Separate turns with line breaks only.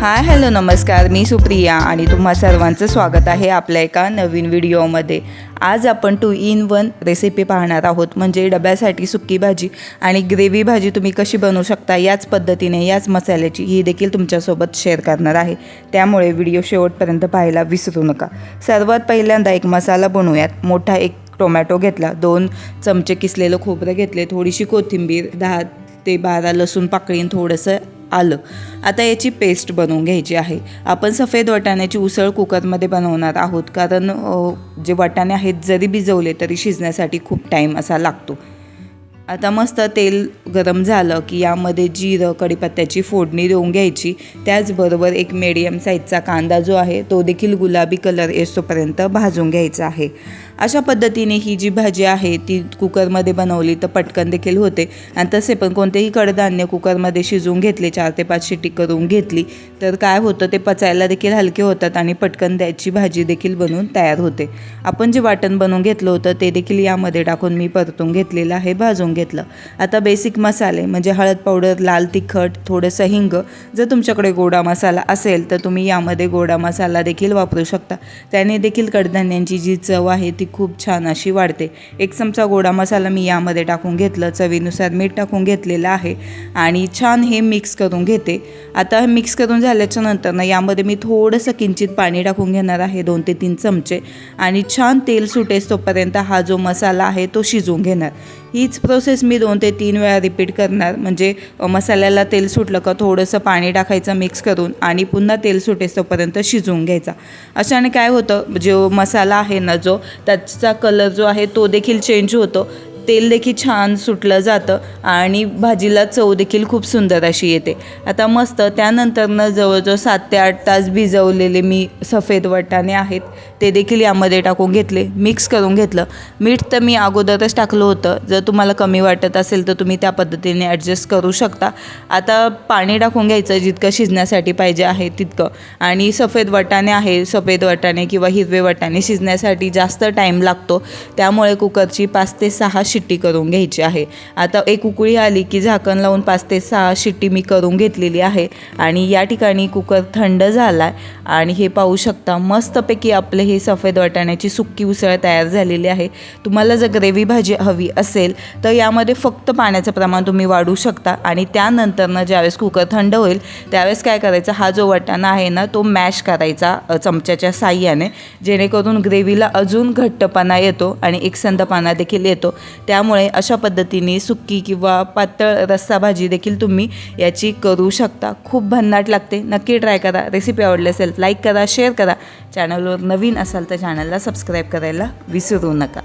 Hi hello नमस्कार. मी सुप्रिया आणि तुम्हा सर्वांचं स्वागत आहे आपल्या एका नवीन व्हिडिओमध्ये. आज आपण टू इन वन रेसिपी पाहणार आहोत म्हणजे डब्यासाठी सुकी भाजी आणि ग्रेव्ही भाजी तुम्ही कशी बनवू शकता याच पद्धतीने याच मसाल्याची ही देखील तुमच्यासोबत शेअर करणार आहे. त्यामुळे व्हिडिओ शेवटपर्यंत पाहायला विसरू नका. सर्वात पहिल्यांदा एक मसाला बनवूयात. मोठा एक टोमॅटो घेतला दोन चमचे किसलेलं खोबरं घेतले थोडीशी कोथिंबीर दहा ते बारा लसूण पाकळीन थोडंसं आलं. आता याची पेस्ट बनवून घ्यायची आहे. आपण सफेद वाटाण्याची उसळ कुकरमध्ये बनवणार आहोत. कारण जे वाटाणे आहेत जरी भिजवले तरी शिजण्यासाठी खूप टाईम असा लागतो. आता मस्त तेल गरम झालं की यामध्ये जिरं कढीपत्त्याची फोडणी देऊन घ्यायची. त्याचबरोबर एक मीडियम साईजचा कांदा जो आहे तो देखील गुलाबी कलर येतोपर्यंत भाजून घ्यायचा आहे. अशा पद्धतीने ही जी भाजी आहे ती कुकरमध्ये बनवली तर पटकन देखील होते. आणि तसे पण कोणतेही कडधान्य कुकरमध्ये शिजवून घेतले चार ते पाच शिट्टी करून घेतली तर काय होतं ते पचायला देखील हलके होतात आणि पटकन त्याची भाजी देखील बनवून तयार होते. आपण जे वाटण बनवून घेतलं होतं ते देखील यामध्ये टाकून मी परतून घेतलेलं आहे भाजून घेतलं. आता बेसिक मसाले म्हणजे हळद पावडर लाल तिखट थोडंसं हिंग जर तुमच्याकडे गोडा मसाला असेल तर तुम्ही यामध्ये गोडा मसाला देखील वापरू शकता. त्याने देखील कडधान्यांची जी चव आहे ती खूप छान अशी वाढते. एक चमचा गोडा मसाला मी यामध्ये टाकून घेतलं. चवीनुसार मीठ टाकून घेतलेलं आहे आणि छान हे मिक्स करून घेते. आता हे मिक्स करून झाल्याच्यानंतर ना यामध्ये मी थोडंसं किंचित पाणी टाकून घेणार आहे दोन ते तीन चमचे. आणि छान तेल सुटेस तोपर्यंत हा जो मसाला आहे तो शिजवून घेणार. हीच प्रोसेस मी दोन ते तीन वेळा रिपीट करणार. म्हणजे मसाल्याला तेल सुटलं का थोडंसं पाणी टाकायचं मिक्स करून आणि पुन्हा तेल सुटेस तोपर्यंत शिजवून घ्यायचा. अशाने काय होतं जो मसाला आहे ना जो त्याचा कलर जो आहे तो देखील चेंज होतो. तेल देखील छान सुटलं जातं आणि भाजीला चव देखील खूप सुंदर अशी येते. आता मस्त त्यानंतरनं जवळजवळ सात ते आठ तास भिजवलेले मी सफेद वटाणे आहेत ते देखील यामध्ये टाकून घेतले मिक्स करून घेतलं. मीठ तर मी अगोदरच टाकलं होतं. जर तुम्हाला कमी वाटत असेल तर तुम्ही त्या पद्धतीने ॲडजस्ट करू शकता. आता पाणी टाकून घ्यायचं जितकं शिजण्यासाठी पाहिजे आहे तितकं. आणि सफेद वटाणे आहे सफेद वटाणे किंवा हिरवे वटाणे शिजण्यासाठी जास्त टाईम लागतो. त्यामुळे कुकरची पाच ते सहा शिट्टी करून घ्यायची आहे. आता एक उकळी आली की झाकण लावून पाच ते सहा शिट्टी मी करून घेतलेली आहे आणि या ठिकाणी कुकर थंड झाला आहे आणि हे पाहू शकता मस्तपैकी आपले हे सफेद वाटाण्याची सुक्की उसळ तयार झालेली आहे. तुम्हाला जर ग्रेव्ही भाजी हवी असेल तर यामध्ये फक्त पाण्याचं प्रमाण तुम्ही वाढवू शकता आणि त्यानंतरनं ज्यावेळेस कुकर थंड होईल त्यावेळेस काय करायचं? हा जो वाटाणा आहे ना तो मॅश करायचा चमच्याच्या साह्याने. जेणेकरून ग्रेव्हीला अजून घट्टपणा येतो आणि एकसंधपणा देखील येतो. त्यामुळे अशा पद्धतीने सुक्की किंवा पातळ रस्सा भाजी देखील तुम्ही याची करू शकता. खूप भन्नाट लागते. नक्की ट्राय करा. रेसिपी आवडली असेल लाईक करा शेअर करा. चॅनलवर नवीन असाल तर चॅनलला सबस्क्राईब करायला विसरू नका.